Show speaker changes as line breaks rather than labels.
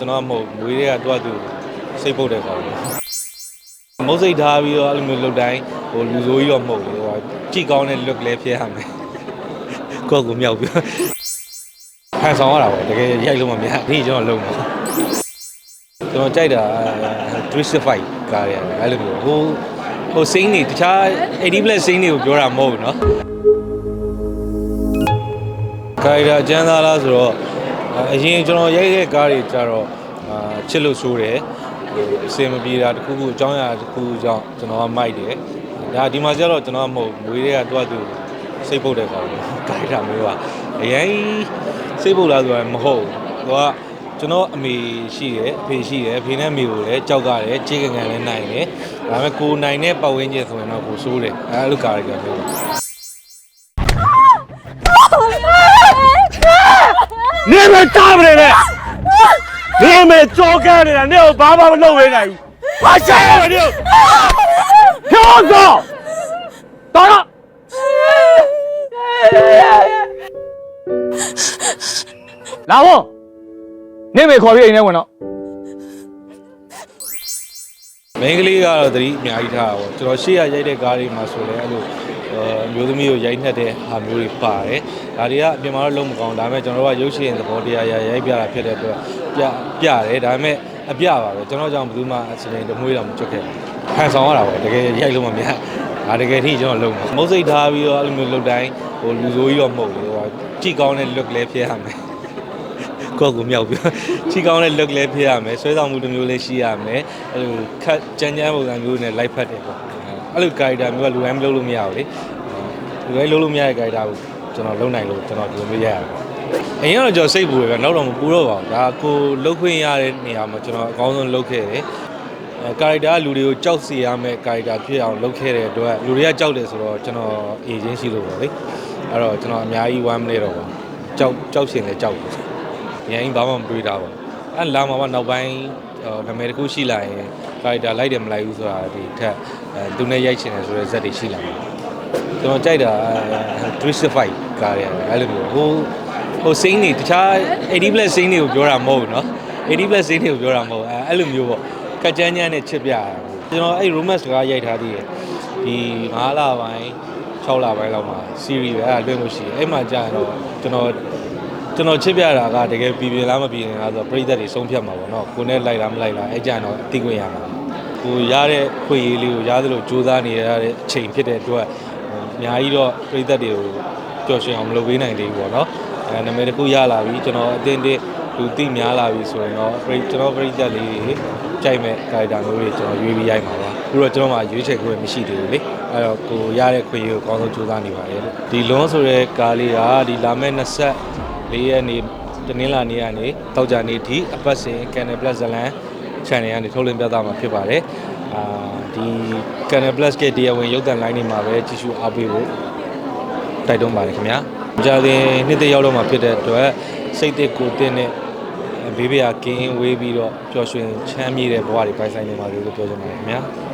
ကျွန်တော်ကမဟုတ်မွေးတွေကတွားသူစိတ်ပုတ်တဲ့ကောင်မုတ်စိတ်ထားပြီးတော့အဲ့လိုမျိုးလုတ်တိုင်းဟိုလူဆိုးကြီးတော့မဟုတ်ဘူးဟိုကြည့်ကောင်းတဲ့ look လည်းဖြစ်ရမယ်ကိုယ့်ကိုမြောက်ပြီးဖန်ဆောင်ရတာပေါ့တကယ်ရိုက်လို့မမြတ်ဒီကျွန်တော်လုံးမှာကျွန်တော်ကြိုက်တာ365ကားရတယ်အဲ့လိုမျိုးဟိုဟိုစိန်းနေတခြား80 plus စိန်းတွေကိုပြောတာမဟုတ်ဘူးเนาะကာရီတာအကျန်းသားလားဆိုတော့ အရင်ကျွန်တော်ရိုက်တဲ့ကားတွေကြတော့အာချစ်လို့ဆိုးတယ်ဟိုအစင်မပြေတာတခုခုအကြောင်းအရာတခုခုကြောင့်ကျွန်တော်ကမိုက်တယ်ဒါဒီမှာကျတော့ကျွန်တော်ကမဟုတ်မွေးတွေကတွားသူစိတ်ပုတ်တဲ့ကောင်ကာရီတာမျိုးပါအရင်စိတ်ပုတ်လားဆိုတာမဟုတ်ဘူးသူကကျွန်တော်အမေရှိတယ်အဖေရှိတယ်အဖေနဲ့အမေကိုလည်းကြောက်ကြတယ်ခြေကန်ကန်လည်းနိုင်တယ်ဒါပေမဲ့ကိုယ်နိုင်တဲ့ပတ်ဝန်းကျင်ဆိုရင်တော့ကိုဆိုးတယ်အဲလိုကာရီတာမျိုးပါ
နေမတားမနေနဲ့နေမကြောကန်းနေတာနေကိုဘာမှမလုပ်ဝေးနိုင်ဘူးဘာရှာရမလဲပြောတော့တော့တော့လာဝနေမေခေါ်ပြီးအိမ်ထဲဝင်တော့
မင်းကလေးကတော့သတိအများကြီးထားတာပေါ့ကျွန်တော်ရှေ့ရရိုက်တဲ့ကားတွေမှာဆိုလည်းအဲ့လို အဲမျိုးသမီးကိုရိုက်နှက်တဲ့ဟာမျိုးတွေပါတယ်ဒါတွေကအပြင်မှာတော့လုံးမကောင်းဒါပေမဲ့ကျွန်တော်တို့ကရုပ်ရှင်သဘောတရားရရိုက်ပြတာဖြစ်တဲ့အတွက်ပြပြတယ်ဒါပေမဲ့အပြပါပဲကျွန်တော်ကြောင့်ဘယ်သူမှအစရင်တမွေးတော့မကျွတ်ခဲ့ဘူးဖန်ဆောင်ရတာပေါ့တကယ်ရိုက်လို့မမြတ်ဒါတကယ်ထိကျွန်တော်လုံးမှာမုတ်စိတ်ထားပြီးတော့အဲ့လိုမျိုးလုတ်တိုင်းဟိုလူဆိုးကြီးတော့မဟုတ်ဘူးဟိုကြည့်ကောင်းတဲ့ look လည်းဖြစ်ရမယ်ကိုယ့်ကိုမြောက်ပြီးချီကောင်းတဲ့ look လည်းဖြစ်ရမယ်ဆွဲဆောင်မှုတစ်မျိုးလည်းရှိရမယ်အဲ့လိုခက်ကြမ်းကြမ်းပုံစံမျိုးနဲ့ live ဖတ်တယ်ပေါ့ အဲ့လို character မျိုးကလူတိုင်းမလုပ်လို့မရဘူးလေလူတိုင်းလုပ်လို့မရတဲ့ character ကိုကျွန်တော်လုပ်နိုင်လို့ကျွန်တော်ဒီလိုမျိုးရရပါအရင်ကတော့ကျွန်တော်စိတ်ပူတယ်ဗျနောက်တော့မပူတော့ပါဘူးဒါကိုလုတ်ခွင့်ရတဲ့နေရာမှာကျွန်တော်အကောင်းဆုံးလုပ်ခဲ့တယ်အဲကာရီတာကလူတွေကိုကြောက်စီရမယ်ကာရီတာဖြစ်အောင်လုပ်ခဲ့တဲ့အတွက်လူတွေကကြောက်တယ်ဆိုတော့ကျွန်တော်အေဂျင့်ရှိလို့ပေါ့လေအဲ့တော့ကျွန်တော်အများကြီးဝမ်းမလဲတော့ပါကြောက်ကြောက်ရှင်လည်းကြောက်တယ်ရရင်ဘာမှမတွေးတာပါအဲလာမှာပါနောက်ပိုင်း နာမည်တစ်ခုရှိလာရင်ကာရီတာလိုက်တယ်မလိုက်ဘူးဆိုတာဒီထက်အဲသူနဲ့ရိုက်ချင်တယ်ဆိုတဲ့ဇက်တွေရှိလာမှာကျွန်တော်ကြိုက်တာ365ကားရတယ်အဲ့လိုမျိုးဟိုဟိုစိန်းနေတခြား80 plus စိန်းတွေကိုပြောတာမဟုတ်ဘူးเนาะ80 plus စိန်းတွေကိုပြောတာမဟုတ်အဲအဲ့လိုမျိုးပေါ့ကကြမ်းကြမ်းနဲ့ချစ်ပြရတာကျွန်တော်အဲ့ romance ကားရိုက်ထားသေးတယ်ဒီ9လပိုင်း6လပိုင်းလောက်မှာ series ပဲအဲ့ဒါလွှင့်လို့ရှိတယ်အဲ့မှာကြာရင်တော့ကျွန်တော် ကျွန်တော်ချစ်ပြတာကတကယ်ပြည်ပြင်းလားမပြည်ရင်လားဆိုတော့ပြိသက်တွေဆုံးဖြတ်မှာပေါ့နော်ကိုနဲ့လိုက်လားမလိုက်လားအဲ့ကြရင်တော့သိခွင့်ရမှာကိုရတဲ့ခွင့်ရေးလေးကိုရသလိုစူးစမ်းနေရတဲ့အချိန်ဖြစ်တဲ့အတွက်ဟိုအများကြီးတော့ပြိသက်တွေကိုပျော်ရွှင်အောင်မလုပ်ပေးနိုင်သေးဘူးပေါ့နော်အဲနာမည်တစ်ခုရလာပြီကျွန်တော်အတင်းတင်းလူသိများလာပြီဆိုရင်တော့ပြိကျွန်တော်ပြိသက်လေးတွေကြိုက်မဲ့ character မျိုးတွေကျွန်တော်ရွေးပြီးရိုက်မှာပါပြီးတော့ကျွန်တော်မှရွေးချယ်ခွင့်မရှိသေးဘူးလေအဲ့တော့ကိုရတဲ့ခွင့်ရေးကိုအကောင်းဆုံးစူးစမ်းနေပါတယ်လို့ဒီလွန်ဆိုတဲ့ကားလေးကဒီလာမဲ့20 လေးရက်နေ့တနင်္လာနေ့ကနေတောက်ကြနေ့ထိအပတ်စဉ် Canal Plus ဇလန် channel ကနေထုတ်လွှင့်ပြသမှာဖြစ်ပါတယ်။အာဒီ Canal Plus ကတရားဝင်ရုပ်သံလိုင်းတွေမှာပဲကြည့်ရှုအားပေးဖို့တိုက်တွန်းပါတယ်ခင်ဗျာ။ကြာရင်နှစ်သက်ရောက်တော့မှာဖြစ်တဲ့အတွက်စိတ်သက်ကိုယ်တင်တဲ့ဘေးဘေးကကင်းဝေးပြီးတော့ပျော်ရွှင်ချမ်းမြေ့တဲ့ဘဝတွေပိုင်ဆိုင်နေပါလို့ပြောချင်ပါတယ်ခင်ဗျာ။